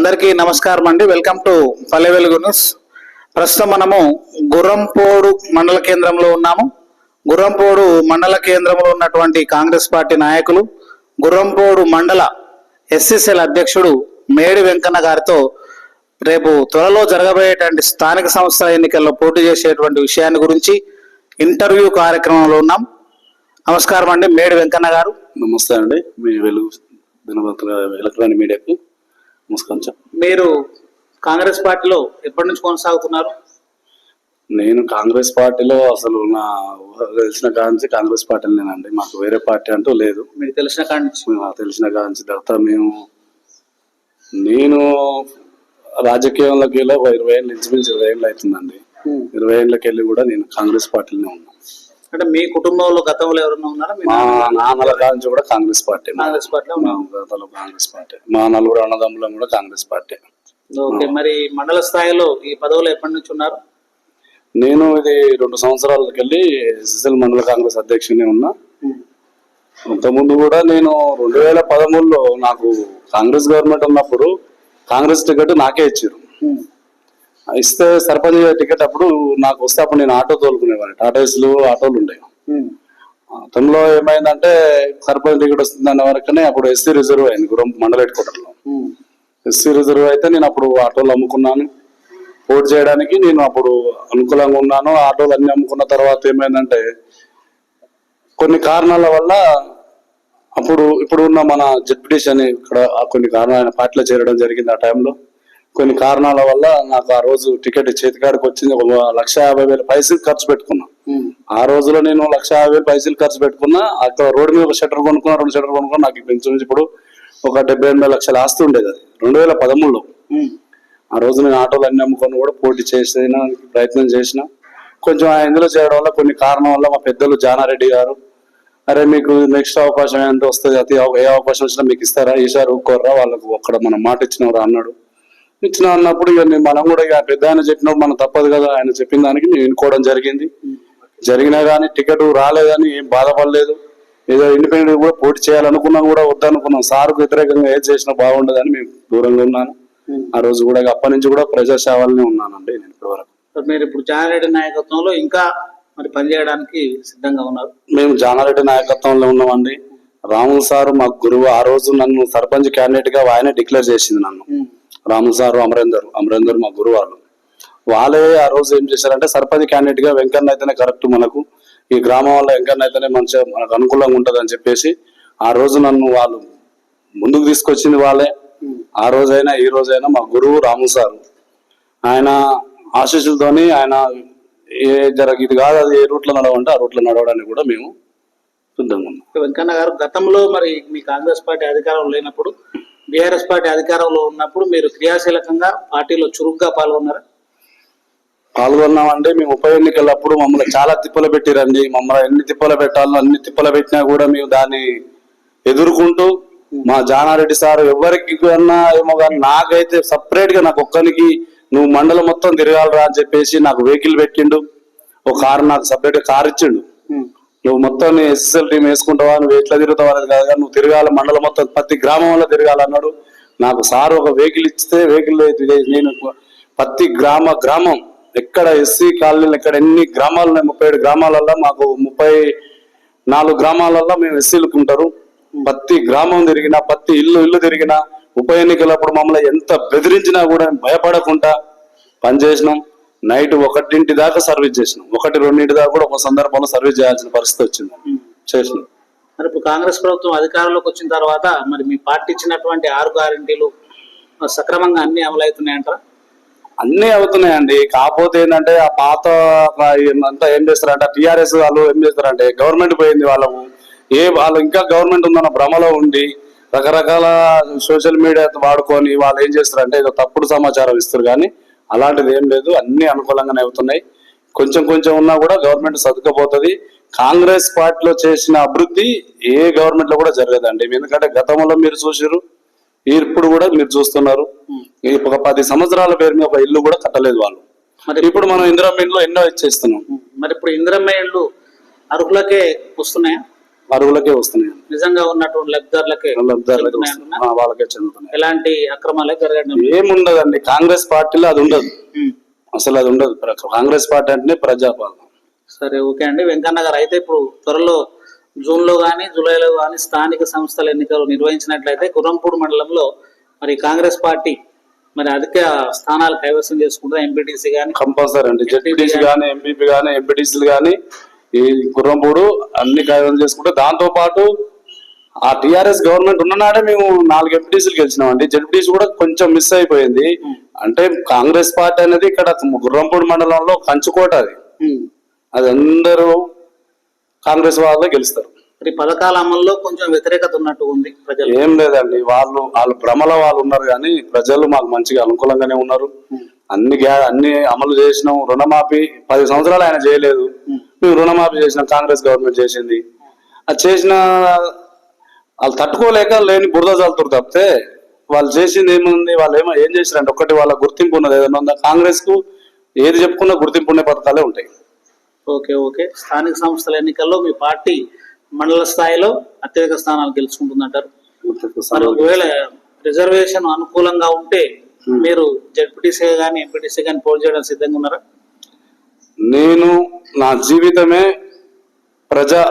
అందరికీ నమస్కారం అండి. Welcome to Palle Velugu news. ప్రస్తుతం మనము గుర్రంపోడు మండల కేంద్రంలో ఉన్నాము. గుర్రంపోడు మండల కేంద్రంలో ఉన్నటువంటి కాంగ్రెస్ పార్టీ నాయకులు గుర్రంపోడు మండల ఎస్సీసీఎల్ అధ్యక్షుడు మేడి వెంకన్న గారితో రేపు త్వరలో జరగబోయేటువంటి స్థానిక సంస్థల ఎన్నికల్లో పోటీ చేసేటువంటి విషయాన్ని గురించి ఇంటర్వ్యూ కార్యక్రమంలో ఉన్నాం. నమస్కారం అండి మేడి వెంకన్న గారు. నమస్తే అండి. మీ వెలుగు దినపత్ర ఎలక్ట్రానిక్ మీడియాకు. నమస్కారం మీరు కాంగ్రెస్ పార్టీలో ఎప్పటి నుంచి కొనసాగుతున్నారు? నేను కాంగ్రెస్ పార్టీలో అసలు నా తెలిసిన కాంచి కాంగ్రెస్ పార్టీనేనండి మాకు వేరే పార్టీ అంటూ లేదు. మీకు తెలిసిన కాడి నుంచి? నాకు తెలిసిన కాంచి తర్వాత మేము నేను రాజకీయంలోకి వెళ్ళి ఒక ఇరవై ఏళ్ళు ఇంచుమించు ఇరవై ఏళ్ళు అవుతుందండి. ఇరవై ఏళ్ళకి వెళ్ళి కూడా నేను కాంగ్రెస్ పార్టీలోనే ఉన్నాను అంటే మీ కుటుంబంలో గతంలో ఎవరైనా ఉన్నారా? మీ మా నాన్నల కాంచి కూడా కాంగ్రెస్ పార్టీ కాంగ్రెస్ పార్టీలో మా గతంలో కాంగ్రెస్ పార్టీ. మా నలుగురు అన్నదమ్ములం కూడా కాంగ్రెస్ పార్టీ. ఓకే మరి మండల స్థాయిలో ఈ పదవులు ఎప్పటి నుంచి ఉన్నారు? నేను ఇది రెండు సంవత్సరాలకి వెళ్ళి ఎస్ఎస్ఎల్ మండల కాంగ్రెస్ అధ్యక్షుని ఉన్నా. అంతకుముందు కూడా నేను రెండు వేల పదమూడులో నాకు కాంగ్రెస్ గవర్నమెంట్ ఉన్నప్పుడు కాంగ్రెస్ టికెట్ నాకే ఇచ్చారు. ఇస్తే సర్పంచ్ టికెట్ అప్పుడు నాకు వస్తే అప్పుడు నేను ఆటో తోలుకునేవాడిని. టాటా ఏస్లు ఆటోలు ఉండేవి. గతంలో ఏమైందంటే సర్పంచ్ టికెట్ వస్తుంది అనే వరకునే అప్పుడు ఎస్సీ రిజర్వ్ అయింది గురం మండల హెడ్ క్వార్టర్లో ఎస్సీ రిజర్వ్ అయితే నేను అప్పుడు ఆటోలు అమ్ముకున్నాను. పోటీ చేయడానికి నేను అప్పుడు అనుకూలంగా ఉన్నాను. ఆటోలు అన్ని అమ్ముకున్న తర్వాత ఏమైందంటే కొన్ని కారణాల వల్ల అప్పుడు ఇప్పుడు ఉన్న మన జడ్పీటీస్ అని ఇక్కడ కొన్ని కారణాలు ఆయన పార్టీలో చేరడం జరిగింది ఆ టైంలో. కొన్ని కారణాల వల్ల నాకు ఆ రోజు టికెట్ చేతికాడికి వచ్చింది. ఒక లక్ష యాభై వేల పైసలు ఖర్చు పెట్టుకున్నా. ఆ రోజులో నేను లక్ష యాభై వేలు పైసలు ఖర్చు పెట్టుకున్నా. అక్కడ రోడ్డు మీద ఒక షట్టర్ కొనుక్కున్నా రెండు షట్టర్ కొనుక్కున్నా. నాకు ఇప్పుడు ఇంచుమించు ఇప్పుడు ఒక డెబ్బై ఎనభై లక్షల ఆస్తి ఉండేది అది. రెండు వేల పదమూడులో ఆ రోజు నేను ఆటోలు అన్ని అమ్ముకొని కూడా పోటీ చేసిన ప్రయత్నం చేసిన. కొంచెం ఆ ఇందులో చేయడం వల్ల కొన్ని కారణం వల్ల మా పెద్దలు జానారెడ్డి గారు అరే మీకు నెక్స్ట్ అవకాశం ఏంటో? వస్తుంది. అతి అవ- ఏ అవకాశం వచ్చినా మీకు ఇస్తారా? ఈసారి ఊరుకోర్రా. వాళ్ళకు ఒక్కడ మనం మాట ఇచ్చినవరా? అన్నాడు. ఇచ్చిన అన్నప్పుడు ఇక మనం కూడా ఇక పెద్ద ఆయన చెప్పినప్పుడు మనం తప్పదు కదా. ఆయన చెప్పిన దానికి నేను వినుకోవడం జరిగింది. జరిగినా కానీ టికెట్ రాలేదని ఏం బాధపడలేదు. ఏదో ఇండిపెండెంట్ కూడా పోటీ చేయాలనుకున్నా కూడా వద్దనుకున్నాం. సార్కు వ్యతిరేకంగా ఏది చేసినా బాగుండదని మేము దూరంగా ఉన్నాను. ఆ రోజు కూడా అప్పటి నుంచి కూడా ప్రజాసేవలనే ఉన్నానండి నేను ఇప్పటివరకు. మరి మీరు ఇప్పుడు జానారెడ్డి నాయకత్వంలో ఇంకా మరి పనిచేయడానికి సిద్ధంగా ఉన్నారు. మేము జానారెడ్డి నాయకత్వంలో ఉన్నామండి. రాములు సారు మా గురువు ఆ రోజు నన్ను సర్పంచ్ క్యాండిడేట్గా ఆయనే డిక్లేర్ చేసింది నన్ను. రాములు సారు అమరేందర్ అమరేందర్ మా గురువు వాళ్ళు వాళ్ళే ఆ రోజు ఏం చేశారంటే సర్పంచ్ క్యాండిడేట్గా వెంకన్న అయితేనే కరెక్ట్ మనకు. ఈ గ్రామం వల్ల వెంకన్న అయితేనే మంచిగా మనకు అనుకూలంగా ఉంటుంది అని చెప్పేసి ఆ రోజు నన్ను వాళ్ళు ముందుకు తీసుకొచ్చింది వాళ్ళే. ఆ రోజైనా ఈ రోజైనా మా గురువు రాము సారు ఆయన ఆశీస్సులతోని ఆయన ఏ జరగ ఇది కాదు అది ఏ రూట్లో నడవంటే ఆ రూట్లో నడవడానికి కూడా మేము సిద్ధంగా ఉన్నాం. వెంకన్న గారు గతంలో మరి మీ కాంగ్రెస్ పార్టీ అధికారంలో లేనప్పుడు బీఆర్ఎస్ పార్టీ అధికారంలో ఉన్నప్పుడు మీరు క్రియాశీలకంగా పార్టీలో చురుగ్గా పాల్గొన్నారు? పాల్గొన్నామంటే మేము ఉప ఎన్నికలప్పుడు మమ్మల్ని చాలా తిప్పలు పెట్టిరండి. మమ్మల్ని ఎన్ని తిప్పలు పెట్టాలో అన్ని తిప్పలు పెట్టినా కూడా మేము దాన్ని ఎదుర్కొంటూ మా జానారెడ్డి సార్ ఎవరికి అన్నా ఏమో కానీ నాకైతే సపరేట్గా నాకు ఒక్కరికి నువ్వు మండలం మొత్తం తిరగాలరా అని చెప్పేసి నాకు వెహికల్ పెట్టిండు. ఒక కారు నాకు సపరేట్ కారు ఇచ్చిండు. నువ్వు మొత్తం ఎస్ఎస్ఎల్ టీం వేసుకుంటావా? నువ్వు ఎట్లా తిరుగుతావు అనేది కాదు. నువ్వు తిరగాలి మండలం మొత్తం ప్రతి గ్రామంలో తిరగాలన్నాడు నాకు సార్ ఒక వెహికల్ ఇస్తే వెహికల్ నేను ప్రతి గ్రామ గ్రామం ఎక్కడ ఎస్సీ కాలనీలు ఎక్కడ ఎన్ని గ్రామాలు ఉన్నాయి ముప్పై ఏడు గ్రామాలల్లో మాకు ముప్పై నాలుగు గ్రామాలల్లో మేము ఎస్సీలకు ఉంటారు. ప్రతి గ్రామం తిరిగినా ప్రతి ఇల్లు ఇల్లు తిరిగినా ఉప ఎన్నికలప్పుడు మమ్మల్ని ఎంత బెదిరించినా కూడా భయపడకుండా పనిచేసినాం. నైట్ ఒకటింటి దాకా సర్వీస్ చేసినాం. ఒకటి రెండింటి దాకా కూడా ఒక సందర్భంలో సర్వీస్ చేయాల్సిన పరిస్థితి వచ్చింది. చేసినాం. మరి ఇప్పుడు కాంగ్రెస్ ప్రభుత్వం అధికారంలోకి వచ్చిన తర్వాత మరి మీ పార్టీ ఇచ్చినటువంటి ఆరు గ్యారంటీలు సక్రమంగా అన్ని అమలవుతున్నాయంటారా? అన్నీ అవుతున్నాయండి. కాకపోతే ఏంటంటే ఆ పాత అంతా ఏం చేస్తారంటే టిఆర్ఎస్ వాళ్ళు ఏం చేస్తారంటే గవర్నమెంట్ పోయింది వాళ్ళకు ఏ వాళ్ళు ఇంకా గవర్నమెంట్ ఉందన్న భ్రమలో ఉండి రకరకాల సోషల్ మీడియా వాడుకొని వాళ్ళు ఏం చేస్తారంటే ఏదో తప్పుడు సమాచారం ఇస్తారు. కానీ అలాంటిది ఏం లేదు అన్ని అనుకూలంగానే అవుతున్నాయి. కొంచెం కొంచెం ఉన్నా కూడా గవర్నమెంట్ సర్దుకపోతుంది. కాంగ్రెస్ పార్టీలో చేసిన అభివృద్ధి ఏ గవర్నమెంట్లో కూడా జరగదండి. ఎందుకంటే గతంలో మీరు చూసారు ఇప్పుడు కూడా మీరు చూస్తున్నారు. ఈ ఒక పది సంవత్సరాల పేరు మీద ఒక ఇల్లు కూడా కట్టలేదు వాళ్ళు. మరి ఇప్పుడు మనం ఇందిరా ఇంట్లో ఎన్నో ఇచ్చేస్తున్నాం. మరి ఇప్పుడు ఇందిరమ్మ ఇళ్ళు అర్హులకే వస్తున్నాయా? అరువులకే వస్తున్నాయి. నిజంగా ఉన్నటువంటి వస్తున్నాయి. ఆ, వాళ్ళకే చెందుతున్నాయి. ఎలాంటి అక్రమాలే జరగడం ఏముండదండి. కాంగ్రెస్ పార్టీలో అది ఉండదు. అసలు అది ఉండదు. కాంగ్రెస్ పార్టీ అంటేనే ప్రజాపాలన. సరే ఓకే అండి. వెంకన్న గారు అయితే ఇప్పుడు త్వరలో జూన్లో కానీ జూలైలో కానీ స్థానిక సంస్థల ఎన్నికలు నిర్వహించినట్లయితే గుర్రంపూడి మండలంలో మరి కాంగ్రెస్ పార్టీ మరి అధిక స్థానాలు కైవసం చేసుకుంటుంది ఎంపీటీసీ కానీ కంపల్సరీ అండి. జెడ్పీటీసీ కానీ ఎంపీపీ కానీ ఎంపీటీసీలు కానీ ఈ గుర్రంపూడు అన్ని కైవసం చేసుకుంటే దాంతో పాటు ఆ టిఆర్ఎస్ గవర్నమెంట్ ఉన్ననాడే మేము నాలుగు ఎంపీటీసీలు గెలిచినామండి. జెడ్పీటీసీ కూడా కొంచెం మిస్ అయిపోయింది. అంటే కాంగ్రెస్ పార్టీ అనేది ఇక్కడ గుర్రంపూడి మండలంలో కంచుకోట అది. అది అందరూ కాంగ్రెస్ వాళ్ళే గెలుస్తారు. మరి పథకాల అమల్లో కొంచెం వ్యతిరేకత ఉన్నట్టు ఉంది ప్రజలు. ఏం లేదండి. వాళ్ళు వాళ్ళ భ్రమల వాళ్ళు ఉన్నారు కానీ ప్రజలు మాకు మంచిగా అనుకూలంగానే ఉన్నారు. అన్ని అన్ని అమలు చేసినాం. రుణమాఫీ పది సంవత్సరాలు ఆయన చేయలేదు. మేము రుణమాఫీ చేసినాం కాంగ్రెస్ గవర్నమెంట్ చేసింది. అది చేసిన వాళ్ళు తట్టుకోలేక లేని బురద చల్లుతారు తప్పితే వాళ్ళు చేసింది ఏముంది వాళ్ళు ఏమో ఏం చేసిరంటే ఒక్కటి వాళ్ళ గుర్తింపు ఉన్నది ఏదైనా ఉందా? కాంగ్రెస్కు ఏది చెప్పుకున్నా గుర్తింపు ఉండే పథకాలే ఉంటాయి. Okay okay. స్థానిక సంస్థల ఎన్నికల్లో మీ పార్టీ మండల స్థాయిలో అత్యధిక స్థానాలు గెలుచుకుంటుందంటారు. మరి ఒకవేళ రిజర్వేషన్ అనుకూలంగా ఉంటే మీరు జడ్పీటీసీ కానీ ఎంపీటీసీ కానీ పోటీ చేయడం సిద్ధంగా ఉన్నారా? నేను నా జీవితమే ప్రజా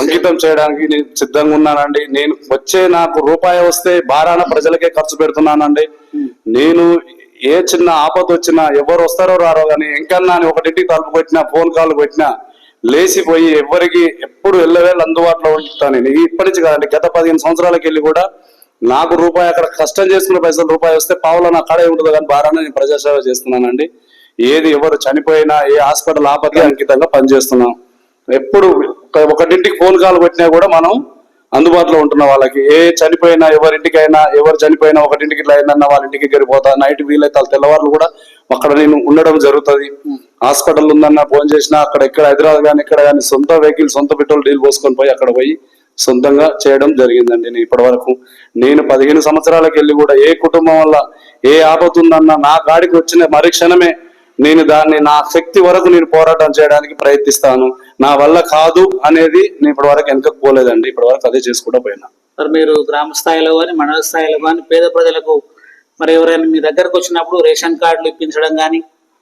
అంకితం చేయడానికి నేను సిద్ధంగా ఉన్నానండి. నేను వచ్చే నాకు రూపాయి వస్తే బారాన ప్రజలకే ఖర్చు పెడుతున్నానండి. నేను ఏ చిన్న ఆపద వచ్చినా ఎవరు వస్తారో రారో కానీ ఎంకన్నా అని ఒకటింటికి తలుపు పెట్టినా ఫోన్ కాల్ పెట్టినా లేచిపోయి ఎవరికి ఎప్పుడు వెళ్ళవేళ్ళు అందుబాటులో ఉంటాను నేను. ఇప్పటి నుంచి కాదండి గత పదిహేను సంవత్సరాలకి వెళ్ళి కూడా నాకు రూపాయి అక్కడ కష్టం చేసుకున్న పైసలు రూపాయి వస్తే పావులో నా కడే ఉంటుంది కానీ బారాన నేను ప్రజాసేవ చేస్తున్నానండి. ఏది ఎవరు చనిపోయినా ఏ హాస్పిటల్ ఆపద అంకితంగా పనిచేస్తున్నాం. ఎప్పుడు ఒక- ఒకటింటికి ఫోన్ కాల్ పెట్టినా కూడా మనం అందుబాటులో ఉంటున్న వాళ్ళకి. ఏ చనిపోయినా ఎవరింటికైనా ఎవరు చనిపోయినా ఒకటింటికి ఇట్లా అయిందన్న వాళ్ళ ఇంటికి ఎగిరిపోతా నైట్ వీలైతే వాళ్ళ తెల్లవారులు కూడా అక్కడ నేను ఉండడం జరుగుతుంది. హాస్పిటల్ ఉందన్న ఫోన్ చేసినా అక్కడ ఎక్కడ హైదరాబాద్ కానీ ఇక్కడ కానీ సొంత వెహికల్ సొంత పెట్రోల్ డీల్ పోసుకొని పోయి అక్కడ పోయి సొంతంగా చేయడం జరిగిందండి నేను ఇప్పటి వరకు నేను పదిహేను సంవత్సరాలకు వెళ్ళి కూడా ఏ కుటుంబం వల్ల ఏ ఆపదు ఉందన్న నా కాడికి వచ్చిన మరుక్షణమే నేను దాన్ని నా శక్తి వరకు నేను పోరాటం చేయడానికి ప్రయత్నిస్తాను. నా వల్ల కాదు అనేది నేను ఇప్పటి వరకు వెనకకు పోలేదండి ఇప్పటి వరకు అదే చేసుకుంటూ పోయినా. మరి మీరు గ్రామ స్థాయిలో కానీ మండల స్థాయిలో కానీ పేద ప్రజలకు మరి ఎవరైనా మీ దగ్గరకు వచ్చినప్పుడు రేషన్ కార్డులు ఇప్పించడం కానీ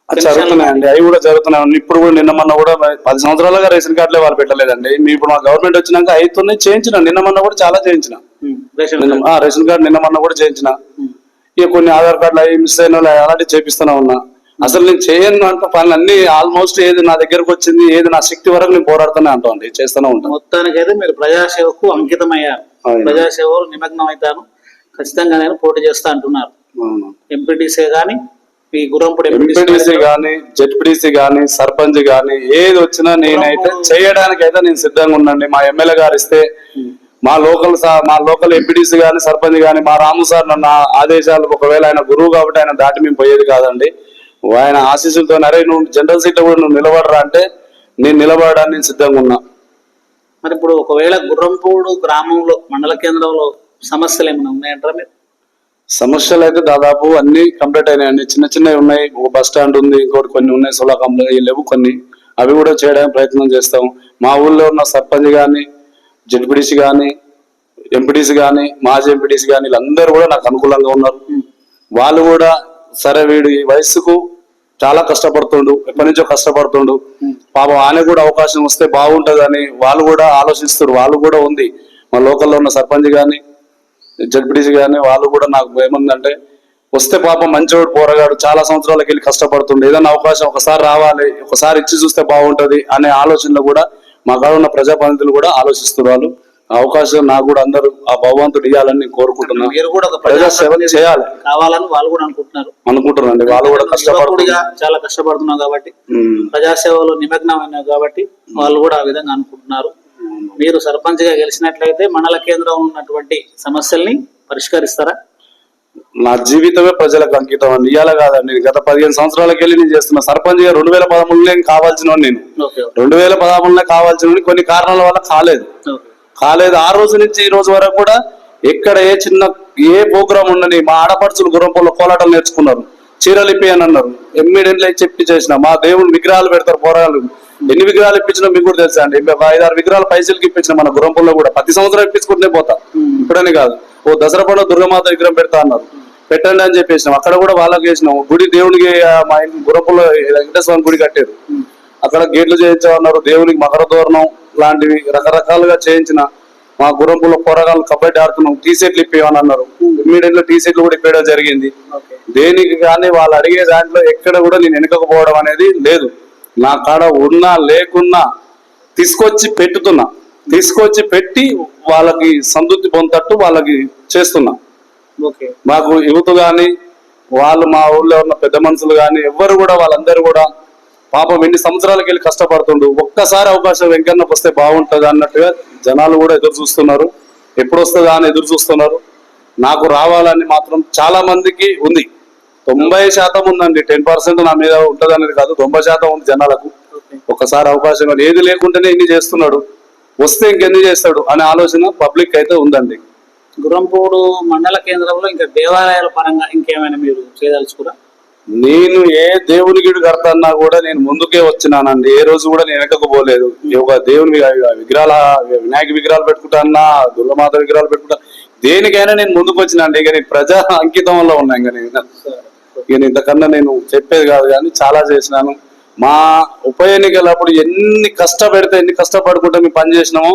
జరుగుతున్నాయండి. అవి కూడా జరుగుతున్నాయి. ఇప్పుడు కూడా నిన్న మొన్న కూడా పది సంవత్సరాలుగా రేషన్ కార్డులే వాళ్ళు పెట్టలేదండి. మీ ఇప్పుడు మా గవర్నమెంట్ వచ్చినాక అవుతున్నాయి చేయించిన. నిన్న మొన్న కూడా చాలా చేయించిన. Ration card. నిన్న మొన్న కూడా చేయించిన. ఇక కొన్ని ఆధార్ కార్డులు అవి మిస్ అయిన వాళ్ళు అలాంటివి చేపిస్తూనే ఉన్నా. అసలు నేను చేయను అంటూ పనులు అన్ని ఆల్మోస్ట్ ఏది నా దగ్గరకు వచ్చింది ఏది నా శక్తి వరకు నేను పోరాడుతూనే అంటాం అండి చేస్తూనే ఉంటాను మొత్తానికైతే మీరు ప్రజాసేవకు అంకితమయ్యారు. ప్రజాసేవలో నిమగ్నం అవుతాను ఖచ్చితంగా నేను పోటీ చేస్తా అంటున్నారు. ఎంపీటీసీ కానీ ఈ గుర్రంపూడి ఎంపీటీసీ గాని జెడ్పీటీసీ గాని సర్పంచ్ గాని ఏది వచ్చినా నేనైతే చేయడానికి అయితే నేను సిద్ధంగా ఉన్నాండి మా ఎమ్మెల్యే గారు ఇస్తే మా లోకల్ సా- మా లోకల్ ఎంపీటీసీ గాని సర్పంచ్ గాని మా రాము సార్ నన్న ఆదేశాలు ఒకవేళ ఆయన గురువు కాబట్టి ఆయన దాటి మేము పోయేది కాదండి. ఆయన ఆశీస్సులతో అరే నువ్వు జనరల్ సీట్ కూడా నువ్వు నిలబడరా అంటే నేను నిలబడడానికి నేను సిద్ధంగా ఉన్నా. మరి ఇప్పుడు ఒకవేళ గుర్రంపూడు గ్రామంలో మండల కేంద్రంలో సమస్యలు ఏమైనా ఉన్నాయంటారా మీరు? సమస్యలు అయితే దాదాపు అన్ని కంప్లీట్ అయినాయండి చిన్న చిన్నవి ఉన్నాయి. ఒక బస్ స్టాండ్ ఉంది ఇంకోటి కొన్ని ఉన్నాయి సోలా కంప్లీట్ లేవు కొన్ని. అవి కూడా చేయడానికి ప్రయత్నం చేస్తాం. మా ఊళ్ళో ఉన్న సర్పంచ్ కానీ జడ్పీటీసీ కానీ ఎంపీటీసీ కానీ మాజీ ఎంపీటీసీ కానీ వీళ్ళందరూ కూడా నాకు అనుకూలంగా ఉన్నారు. వాళ్ళు కూడా సరే వీడు ఈ వయస్సుకు చాలా కష్టపడుతుండు ఎప్పటి నుంచో కష్టపడుతుండు. పాపం ఆయన కూడా అవకాశం వస్తే బాగుంటదని వాళ్ళు కూడా ఆలోచిస్తారు వాళ్ళు కూడా ఉంది. మా లోకల్లో ఉన్న సర్పంచ్ కానీ జడ్పీటీసీ కానీ వాళ్ళు కూడా నాకు ఏముందంటే వస్తే పాపం మంచివాడు పోరగాడు చాలా సంవత్సరాలకి వెళ్ళి కష్టపడుతుండే. ఏదైనా అవకాశం ఒకసారి రావాలి ఒకసారి ఇచ్చి చూస్తే బాగుంటుంది అనే ఆలోచనలో కూడా మా కాడ ఉన్న ప్రజాప్రతినిధులు కూడా ఆలోచిస్తున్నారు వాళ్ళు. అవకాశం నాకు కూడా అందరూ ఆ భగవంతుడు ఇవ్వాలని నేను కోరుకుంటున్నా. మీరు కూడా ఒక ప్రజా సేవ చేయాలి. కావాలని వాళ్ళు కూడా అనుకుంటున్నారు. అనుకుంటున్నాండి వాళ్ళు కూడా కష్టపడుతుంది యువకుడిగా చాలా కష్టపడుతున్నావు కాబట్టి. ప్రజాసేవలో నిమగ్నమైనావు కాబట్టి వాళ్ళు కూడా ఆ విధంగా అనుకుంటున్నారు. మీరు సర్పంచ్గా గెలిచినట్లయితే మండల కేంద్రంలో ఉన్నటువంటి సమస్యల్ని పరిష్కరిస్తారా? నా జీవితమే ప్రజలకు అంకితం అండి. ఇవాళ కాదండి. గత పదిహేను సంవత్సరాలకి వెళ్ళి నేను చేస్తున్నా సర్పంచ్గా రెండు వేల పదమూడులో నేను. కావాల్సిన నేను రెండు వేల పదమూడులో కావాల్సిన కొన్ని కారణాల వల్ల కాలేదు. కాలేదు. ఆ రోజు నుంచి ఈ రోజు వరకు కూడా ఎక్కడ ఏ చిన్న ఏ ప్రోగ్రామ్ ఉండని మా ఆడపడుచులు గుర్రంపూర్లో కోలాటం నేర్చుకున్నారు. చీరలు ఇప్పి అని అన్నారు. ఎమ్మిడెంట్లే చెప్పి చేసిన. మా దేవుడు విగ్రహాలు పెడతారు పోరాలు ఎన్ని విగ్రహాలు ఇప్పించినా మీకు కూడా తెలుసా అండి? ఐదు ఆరు విగ్రహాలు పైసలకి ఇప్పించిన మన గురంపంలో కూడా. ప్రతి సంవత్సరం ఇప్పించుకుంటూనే పోతా. ఇప్పుడని కాదు. ఓ దసరా పండుగ దుర్గమాత విగ్రహం పెడతా అన్నారు. పెట్టండి అని చెప్పేసినాం. అక్కడ కూడా వాళ్ళకి వేసినాం గుడి దేవునికి మా ఇంటి గురంపంలో వెంకటేశ్వర గుడి కట్టారు. అక్కడ గేట్లు చేయించామన్నారు. దేవునికి మకర తోరణం లాంటివి రకరకాలుగా చేయించిన మా గురంపులో పోరగాళ్ళు కబడ్డీ ఆడుతున్నాం. టీ షర్ట్లు ఇప్పేమని అన్నారు. ఇమ్మీడియట్గా టీ షర్ట్లు కూడా ఇప్పేయడం జరిగింది. దేనికి కానీ వాళ్ళు అడిగే దాంట్లో ఎక్కడ కూడా నేను వెనుకపోవడం అనేది లేదు. నా కాడ ఉన్నా లేకున్నా తీసుకొచ్చి పెట్టుతున్నా. తీసుకొచ్చి పెట్టి వాళ్ళకి సంతృప్తి పొందట్టు వాళ్ళకి చేస్తున్నా. ఓకే. మాకు యువత గాని వాళ్ళు మా ఊళ్ళో ఉన్న పెద్ద మనుషులు గాని ఎవ్వరు కూడా వాళ్ళందరూ కూడా పాపం ఎన్ని సంవత్సరాలకి వెళ్ళి కష్టపడుతుండు. ఒక్కసారి అవకాశం వెంకన్నకు వస్తే బాగుంటుంది అన్నట్టుగా జనాలు కూడా ఎదురు చూస్తున్నారు. ఎప్పుడు వస్తుందా అని ఎదురు చూస్తున్నారు. నాకు రావాలని మాత్రం చాలా మందికి ఉంది. తొంభై శాతం ఉందండి. టెన్ పర్సెంట్ నా మీద ఉంటుంది అనేది కాదు. తొంభై శాతం ఉంది జనాలకు. ఒకసారి ఒక్కసారి అవకాశం కానీ ఏది లేకుంటేనే ఇన్ని చేస్తున్నాడు. వస్తే ఇంకెన్ని చేస్తాడు అనే ఆలోచన పబ్లిక్ అయితే ఉందండి. గురంపూడు మండల కేంద్రంలో ఇంకా దేవాలయాల పరంగా ఇంకేమైనా మీరు చేయదలుచుకురా? నేను ఏ దేవుని గిడి కడతన్నా కూడా నేను ముందుకే వచ్చినానండి. ఏ రోజు కూడా నేను వెనకకు పోలేదు. ఈ ఒక దేవుని విగ్రహాల వినాయక విగ్రహాలు పెట్టుకుంటానా దుర్గమాత విగ్రహాలు పెట్టుకుంటా దేనికైనా నేను ముందుకు వచ్చినండి ఇక నేను ప్రజా అంకితంలో ఉన్నా ఇంకా నేను. ఇక ఇంతకన్నా నేను చెప్పేది కాదు కానీ చాలా చేసినాను. మా ఉప ఎన్నికలప్పుడు ఎన్ని కష్టపెడితే ఎన్ని కష్టపడుకుంటే మేము పని చేసినామో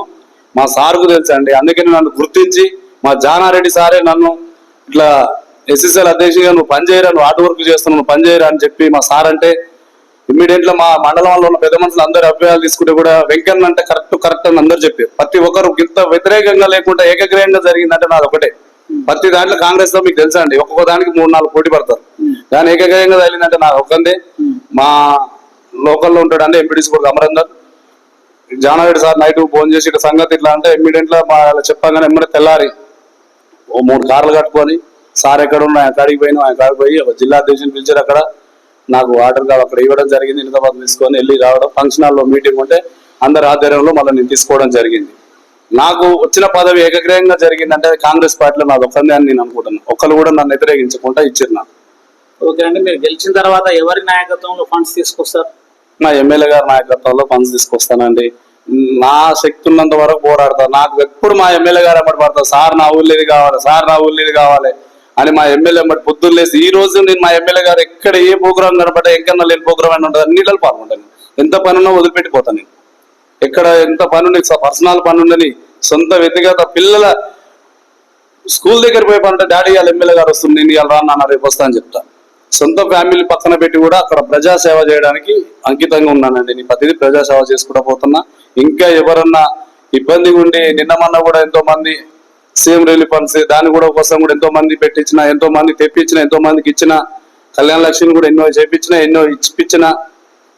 మా సార్కు తెలుసు అండి అందుకని నన్ను గుర్తించి మా జానారెడ్డి సారే నన్ను ఇట్లా ఎస్ఎస్ఎల్ అధ్యక్షుడిగా నువ్వు పనిచేయరా నువ్వు ఆర్ట్ వర్క్ చేస్తున్నావు నువ్వు పనిచేయరా అని చెప్పి మా సార్ అంటే ఇమ్మీడియట్గా మా మండలంలో ఉన్న పెద్ద మనుషులు అందరు అభ్యర్థులు తీసుకుంటే కూడా వెంకన్న అంటే కరెక్ట్ కరెక్ట్ అని అందరు చెప్పారు. ప్రతి ఒక్కరు ఇంత వ్యతిరేకంగా లేకుండా ఏకగ్రహంగా జరిగిందంటే నాది ఒకటే. ప్రతి దాంట్లో కాంగ్రెస్లో మీకు తెలుసా అండి ఒక్కొక్క దానికి మూడు నాలుగు పోటీ పడతారు. దాని ఏకగ్రహంగా తగిలిందంటే నాకు ఒక్కందే. మా లోకల్లో ఉంటాడు అంటే ఎంపీడీసీ కూడా Amarender Janavedi sir night phone చేసి సంగతి ఇట్లా అంటే ఇమ్మీడియట్లో మా చెప్పగానే ఎమ్మడే తెల్లారి ఓ మూడు కార్లు కట్టుకొని సార్ ఎక్కడ ఉన్నా ఆయన కాడికి పోయినా ఆయన కాడికి పోయి ఒక జిల్లా అధ్యక్షుని పిలిచారు అక్కడ. నాకు ఆర్డర్ కాదు అక్కడ ఇవ్వడం జరిగింది ఇంతమంది తీసుకొని వెళ్ళి రావడం ఫంక్షన్ హాల్లో మీటింగ్ ఉంటే అందరి ఆధ్వర్యంలో మళ్ళీ నేను తీసుకోవడం జరిగింది. నాకు వచ్చిన పదవి ఏకగ్రహంగా జరిగిందంటే కాంగ్రెస్ పార్టీలో నాది ఒక్కదే అని నేను అనుకుంటున్నాను ఒక్కరు కూడా నన్ను వ్యతిరేకించకుండా ఇచ్చారు నాకు. ఓకే అండి మీరు గెలిచిన తర్వాత ఎవరి నాయకత్వంలో ఫండ్స్ తీసుకొస్తారు? నా ఎమ్మెల్యే గారి నాయకత్వంలో ఫండ్స్ తీసుకొస్తానండి. నా శక్తి ఉన్నంత వరకు పోరాడతా. నాకు ఎప్పుడు మా ఎమ్మెల్యే గారు ఎమ్మటి పడతా సార్ నా ఊళ్ళో ఇది కావాలి సార్ నా ఊళ్ళో ఇది కావాలి. అని మా ఎమ్మెల్యే మరి పొద్దున్న లేసి ఈ రోజు నేను మా ఎమ్మెల్యే గారు ఎక్కడ ఏ ప్రోగ్రామ్ కనబడ్డా ఎక్కడ లేని ప్రోగ్రామ్ అని ఉంటుంది అన్నిట్లో పాల్గొంటాను ఎంత పనున్నా వదిలిపెట్టిపోతాను నేను. ఎక్కడ ఎంత పని ఉంది పర్సనల్ పని ఉండని సొంత వ్యక్తిగత పిల్లల స్కూల్ దగ్గర పోయి పంట డాడీ వాళ్ళ ఎమ్మెల్యే గారు వస్తుంది నేను ఇవాళ రాను నాన్న రేపు వస్తా అని చెప్తా. సొంత ఫ్యామిలీ పక్కన పెట్టి కూడా అక్కడ ప్రజాసేవ చేయడానికి అంకితంగా ఉన్నానండి. నేను ప్రతిదీ ప్రజాసేవ చేసుకుంటూ పోతున్నా. ఇంకా ఎవరన్నా ఇబ్బంది ఉండి నిన్న మొన్న కూడా ఎంతో మంది సీఎం రిలీఫ్ ఫండ్స్ దాని కూడా కోసం కూడా ఎంతో మంది పెట్టించిన ఎంతో మంది తెప్పించిన ఎంతో మందికి ఇచ్చిన కళ్యాణ లక్ష్మిని కూడా ఎన్నో చేపించిన ఎన్నో ఇచ్చిపించిన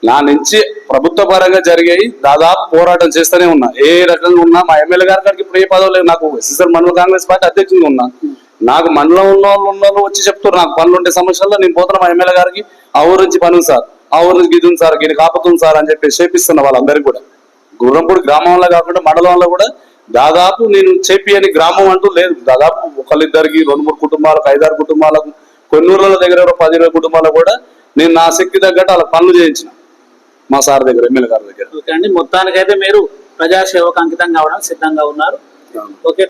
నా నుంచి ప్రభుత్వ పరంగా జరిగాయి దాదాపు పోరాటం చేస్తూనే ఉన్నా. ఏ రకంగా ఉన్నా మా ఎమ్మెల్యే గారి కాడికి ఇప్పుడు ఏ పదవి లేదు. నాకు ఎస్ఎస్ఆర్ మండల కాంగ్రెస్ పార్టీ అధ్యక్షుడిగా ఉన్నా. నాకు మండలం ఉన్న వాళ్ళు ఉన్న వాళ్ళు వచ్చి చెప్తారు నాకు పనులు ఉండే సమస్యల్లో నేను పోతున్నా మా ఎమ్మెల్యే గారికి. ఆ ఊరు నుంచి పని సార్ ఆ ఊరు నుంచి గిది సార్ గిని కాపుతుంది సార్ అని చెప్పి చేపిస్తున్నా వాళ్ళందరికీ కూడా. గుర్రంపూడి గ్రామంలో కాకుండా మండలంలో కూడా దాదాపు నేను చెప్పి గ్రామం అంటూ లేదు. దాదాపు ఒకళ్ళిద్దరికి రెండు మూడు కుటుంబాలకు ఐదారు కుటుంబాలకు కొన్ని ఊర్ల దగ్గర పది ఇరవై కుటుంబాలకు కూడా నేను నా శక్తి తగ్గట్టు వాళ్ళ పనులు చేయించిన. మా సార్ దగ్గర ఎమ్మెల్యే గారి దగ్గర. ఓకే అండి. మొత్తానికైతే మీరు ప్రజాసేవకు అంకితం కావడానికి సిద్ధంగా ఉన్నారు. ఓకే.